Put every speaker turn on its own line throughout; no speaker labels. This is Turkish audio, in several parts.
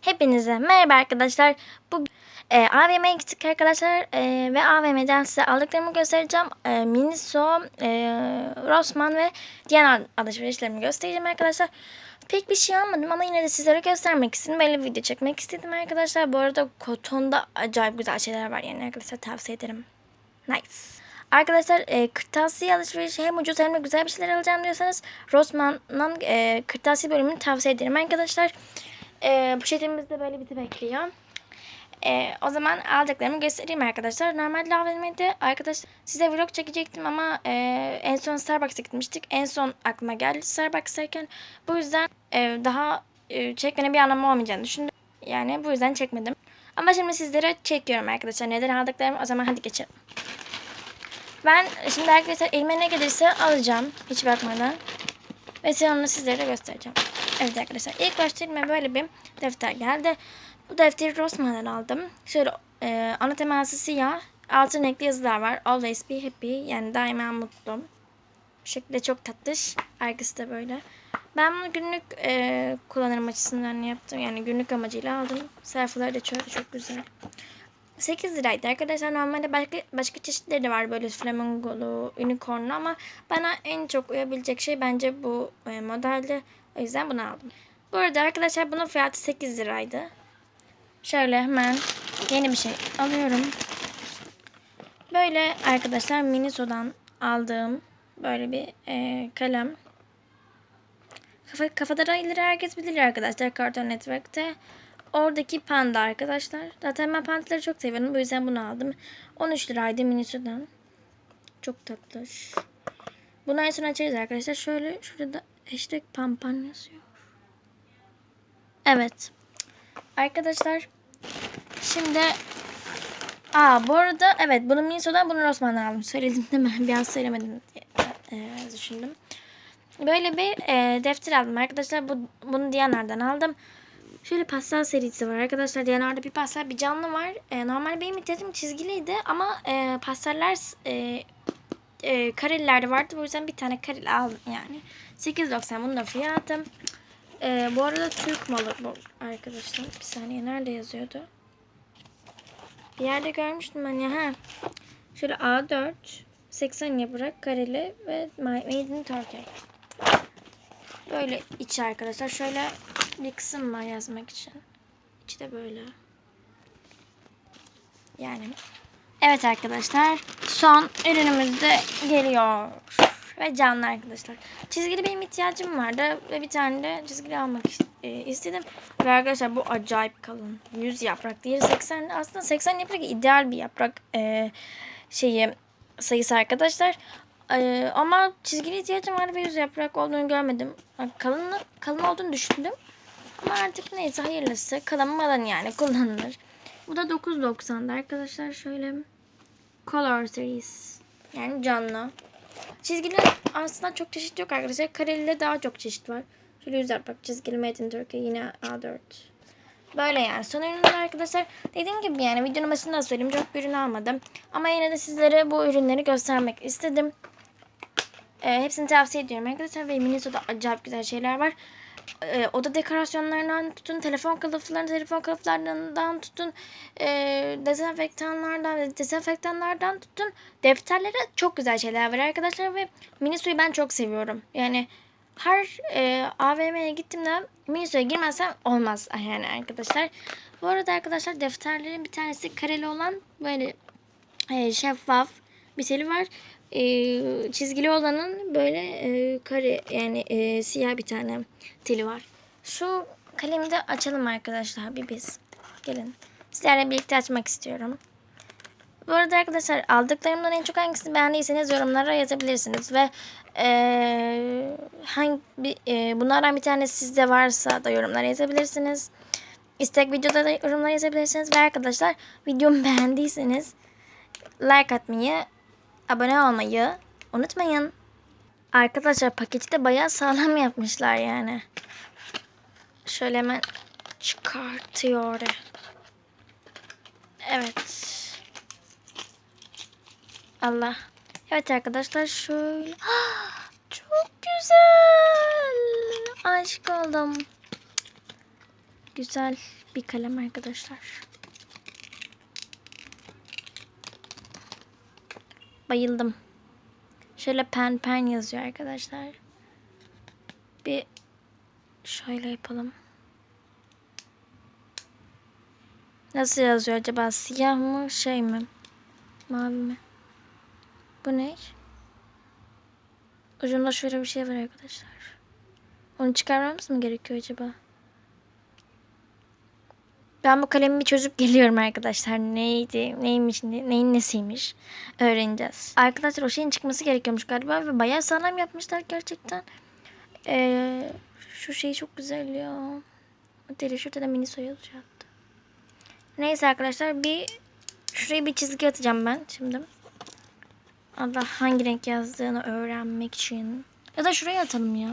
Hepinize merhaba arkadaşlar. Bu e, AVM'ye gittik arkadaşlar e, ve AVM'den size aldıklarımı göstereceğim. E, Miniso, e, Rossmann ve diğer alışverişlerimi göstereceğim arkadaşlar. Pek bir şey almadım ama yine de sizlere göstermek istedim. Böyle bir video çekmek istedim arkadaşlar. Bu arada Koton'da acayip güzel şeyler var yani arkadaşlar tavsiye ederim. Nice. Arkadaşlar e, kırtasiye alışverişi hem ucuz hem de güzel bir şeyler alacağım diyorsanız Rossmann'ın e, kırtasiye bölümünü tavsiye ederim arkadaşlar. E, poşetimiz de böyle bizi bekliyor. E, o zaman aldıklarımı göstereyim arkadaşlar. Normalde AVM'de arkadaşlar size vlog çekecektim ama e, en son Starbucks'a gitmiştik. En son aklıma geldi Starbucks'tayken. Bu yüzden e, daha e, çekmenin bir anlamı olmayacağını düşündüm. Yani bu yüzden çekmedim. Ama şimdi sizlere çekiyorum arkadaşlar. Neden aldıklarımı o zaman hadi geçelim. Ben şimdi arkadaşlar elime ne gelirse alacağım. Hiç bakmadan. Ve sonra sizlere göstereceğim. Evet arkadaşlar ilk başta elime böyle bir defter geldi. Bu defteri Rossmann'dan aldım. Şöyle e, ana teması siyah. Altın renkli yazılar var. Always be happy. Yani daima mutlu. Bu şekilde çok tatlış. Arkası da böyle. Ben bunu günlük e, kullanırım açısından yaptım. Yani günlük amacıyla aldım. Sayfaları da şöyle çok güzel. 8 liraydı arkadaşlar. Normalde başka, başka çeşitleri de var böyle flamingolu, unicornlu ama bana en çok uyabilecek şey bence bu e, modelde. O yüzden bunu aldım. Bu arada arkadaşlar bunun fiyatı 8 liraydı. Şöyle hemen yeni bir şey alıyorum. Böyle arkadaşlar Miniso'dan aldığım böyle bir e, kalem. Kafa, kafada rayları herkes bilir arkadaşlar Cartoon Network'te. Oradaki panda arkadaşlar. Zaten ben pandaları çok seviyorum. Bu yüzden bunu aldım. 13 liraydı Miniso'dan. Çok tatlı. Bunu en son açarız arkadaşlar. Şöyle şurada hashtag pampan yazıyor. Evet. Arkadaşlar şimdi Aa bu arada evet bunu Miniso'dan bunu Rossmann'dan aldım. Söyledim değil mi? Bir an söylemedim diye e, düşündüm. Böyle bir e, defter aldım arkadaşlar. Bu, bunu Diyanar'dan aldım. Şöyle pastel serisi var arkadaşlar. Diyanar'da bir pastel bir canlı var. E, normal benim ihtiyacım çizgiliydi ama e, pasteller e, e, karelilerde vardı. Bu yüzden bir tane kareli aldım yani. 8.90 bunun da fiyatı. E, bu arada Türk malı bu arkadaşlar. Bir saniye nerede yazıyordu? Bir yerde görmüştüm ben. Ha. Şöyle A4 80 yaprak kareli ve Made in Turkey. Böyle içi arkadaşlar. Şöyle bir kısım var yazmak için. İçi de böyle. Yani. Evet arkadaşlar. Son ürünümüz de geliyor. Ve canlı arkadaşlar. Çizgili benim ihtiyacım vardı. Ve bir tane de çizgili almak e, istedim. Ve arkadaşlar bu acayip kalın. 100 yaprak. Diğeri 80. Aslında 80 yaprak ideal bir yaprak e, şeyi sayısı arkadaşlar. Ee, ama çizgili ihtiyacım var ve yüz yaprak olduğunu görmedim. Kalın, kalın olduğunu düşündüm. Ama artık neyse hayırlısı. Kalınmadan yani kullanılır. Bu da 9.90'da arkadaşlar. Şöyle Color Series. Yani canlı. Çizgili aslında çok çeşit yok arkadaşlar. Kareli daha çok çeşit var. Şöyle yüz yaprak çizgili Made in yine A4. Böyle yani. Son ürünler arkadaşlar. Dediğim gibi yani videonun başında da söyleyeyim. Çok bir ürün almadım. Ama yine de sizlere bu ürünleri göstermek istedim. E, hepsini tavsiye ediyorum arkadaşlar. Ve Miniso'da acayip güzel şeyler var. E, oda dekorasyonlarından tutun, telefon kılıflarından, telefon kılıflarından tutun, e, dezenfektanlardan, dezenfektanlardan tutun. Defterlere çok güzel şeyler var arkadaşlar ve Miniso'yu ben çok seviyorum. Yani her e, AVM'ye gittiğimde Miniso'ya girmezsem olmaz yani arkadaşlar. Bu arada arkadaşlar defterlerin bir tanesi kareli olan böyle e, şeffaf bir teli var. E, çizgili olanın böyle e, kare yani e, siyah bir tane teli var. Şu kalemi de açalım arkadaşlar bir biz. Gelin. Sizlerle birlikte açmak istiyorum. Bu arada arkadaşlar aldıklarımdan en çok hangisini beğendiyseniz yorumlara yazabilirsiniz ve e, hangi e, bunlardan bir tanesi sizde varsa da yorumlara yazabilirsiniz. İstek videoda da yorumlara yazabilirsiniz ve arkadaşlar videomu beğendiyseniz like atmayı, abone olmayı unutmayın. Arkadaşlar paketi de bayağı sağlam yapmışlar yani. Şöyle hemen çıkartıyor. Evet. Allah. Evet arkadaşlar şöyle. Çok güzel. Aşık oldum. Güzel. bir kalem arkadaşlar. Bayıldım. Şöyle pen pen yazıyor arkadaşlar. Bir şöyle yapalım. Nasıl yazıyor acaba? Siyah mı şey mi? Mavi mi? Bu ne? Ucunda şöyle bir şey var arkadaşlar. Onu çıkarmamız mı gerekiyor acaba? Ben bu kalemi bir çözüp geliyorum arkadaşlar. Neydi, neymiş, ne- neyin nesiymiş öğreneceğiz. Arkadaşlar o şeyin çıkması gerekiyormuş galiba ve bayağı sağlam yapmışlar gerçekten. Ee, şu şey çok güzel ya. Deli şurada da mini hatta. Neyse arkadaşlar bir şuraya bir çizgi atacağım ben şimdi. Allah hangi renk yazdığını öğrenmek için. Ya da şuraya atalım ya.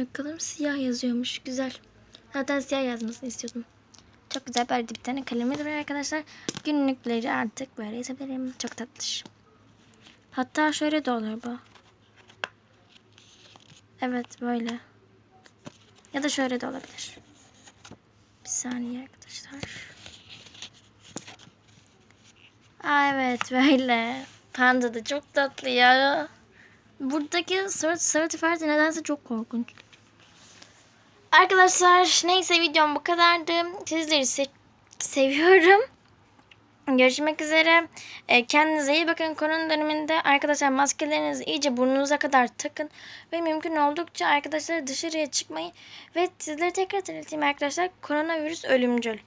Bakalım siyah yazıyormuş. Güzel. Zaten siyah yazmasını istiyordum. Çok güzel böyle bir tane kalemi var arkadaşlar. Günlükleri artık böyle yazabilirim. Çok tatlış. Hatta şöyle de olur bu. Evet böyle. Ya da şöyle de olabilir. Bir saniye arkadaşlar. Aa, evet böyle. Panda da çok tatlı ya. Buradaki sarı, sarı tüfer de nedense çok korkunç. Arkadaşlar neyse videom bu kadardı. Sizleri se- seviyorum. Görüşmek üzere. E, kendinize iyi bakın. Korona döneminde arkadaşlar maskelerinizi iyice burnunuza kadar takın. Ve mümkün oldukça arkadaşlar dışarıya çıkmayın. Ve sizlere tekrar hatırlatayım arkadaşlar. Koronavirüs ölümcül.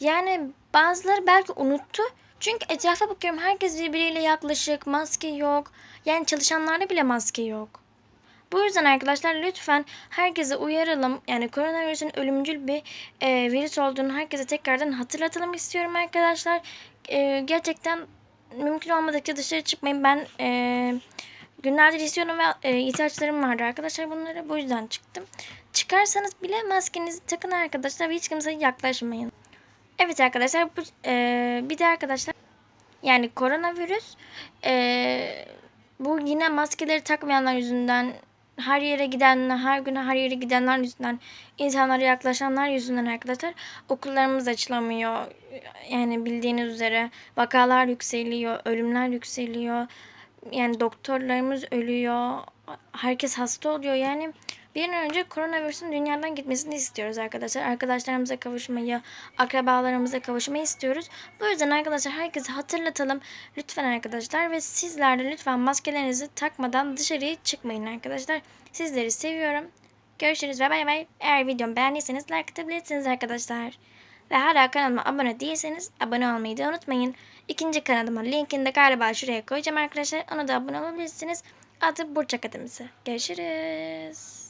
Yani bazıları belki unuttu. Çünkü etrafa bakıyorum herkes birbiriyle yaklaşık. Maske yok. Yani çalışanlarda bile maske yok. Bu yüzden arkadaşlar lütfen herkese uyaralım. Yani koronavirüsün ölümcül bir e, virüs olduğunu herkese tekrardan hatırlatalım istiyorum arkadaşlar. E, gerçekten mümkün olmadıkça dışarı çıkmayın. Ben e, günlerdir istiyorum ve e, ihtiyaçlarım vardı arkadaşlar bunlara. Bu yüzden çıktım. Çıkarsanız bile maskenizi takın arkadaşlar ve hiç kimseye yaklaşmayın. Evet arkadaşlar bu, e, bir de arkadaşlar yani koronavirüs e, bu yine maskeleri takmayanlar yüzünden her yere gidenler, her gün her yere gidenler yüzünden, insanlara yaklaşanlar yüzünden arkadaşlar okullarımız açılamıyor. Yani bildiğiniz üzere vakalar yükseliyor, ölümler yükseliyor. Yani doktorlarımız ölüyor. Herkes hasta oluyor. Yani bir an önce koronavirüsün dünyadan gitmesini istiyoruz arkadaşlar. Arkadaşlarımıza kavuşmayı, akrabalarımıza kavuşmayı istiyoruz. Bu yüzden arkadaşlar herkese hatırlatalım. Lütfen arkadaşlar ve sizler de lütfen maskelerinizi takmadan dışarıya çıkmayın arkadaşlar. Sizleri seviyorum. Görüşürüz ve bay bay. Eğer videomu beğendiyseniz like atabilirsiniz arkadaşlar. Ve hala kanalıma abone değilseniz abone olmayı da unutmayın. İkinci kanalıma linkini de galiba şuraya koyacağım arkadaşlar. Ona da abone olabilirsiniz. Adı Burç Akademisi. Görüşürüz.